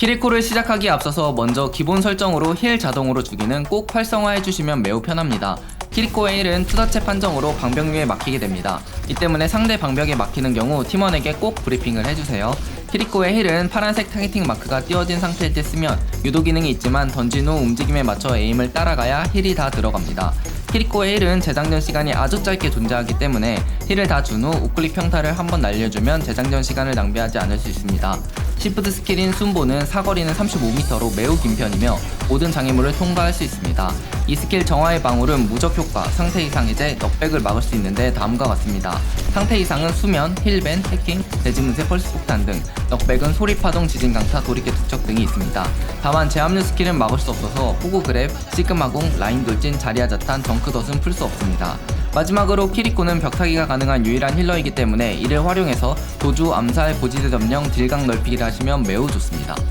키리코를 시작하기에 앞서서 먼저 기본 설정으로 힐 자동으로 주기는 꼭 활성화해 주시면 매우 편합니다. 키리코의 힐은 투자체 판정으로 방벽 위에 막히게 됩니다. 이 때문에 상대 방벽에 막히는 경우 팀원에게 꼭 브리핑을 해주세요. 키리코의 힐은 파란색 타겟팅 마크가 띄워진 상태일 때 쓰면 유도 기능이 있지만 던진 후 움직임에 맞춰 에임을 따라가야 힐이 다 들어갑니다. 키리코의 힐은 재장전 시간이 아주 짧게 존재하기 때문에 힐을 다 준 후 우클릭 평타를 한번 날려주면 재장전 시간을 낭비하지 않을 수 있습니다. 시프트 스킬인 순보는 사거리는 35m로 매우 긴 편이며 모든 장애물을 통과할 수 있습니다. 이 스킬 정화의 방울은 무적 효과, 상태 이상 해제, 넉백을 막을 수 있는데 다음과 같습니다. 상태 이상은 수면, 힐밴, 해킹, 대지문세 펄스 폭탄 등, 넉백은 소리 파동, 지진 강타, 도리깨 투척 등이 있습니다. 다만 제압류 스킬은 막을 수 없어서 호구 그랩, 시그마공, 라인 돌진, 자리아 자탄, 덩크덧은 풀 수 없습니다. 마지막으로 키리코는 벽타기가 가능한 유일한 힐러이기 때문에 이를 활용해서 도주, 암살, 고지대 점령, 딜각 넓히기를 하시면 매우 좋습니다.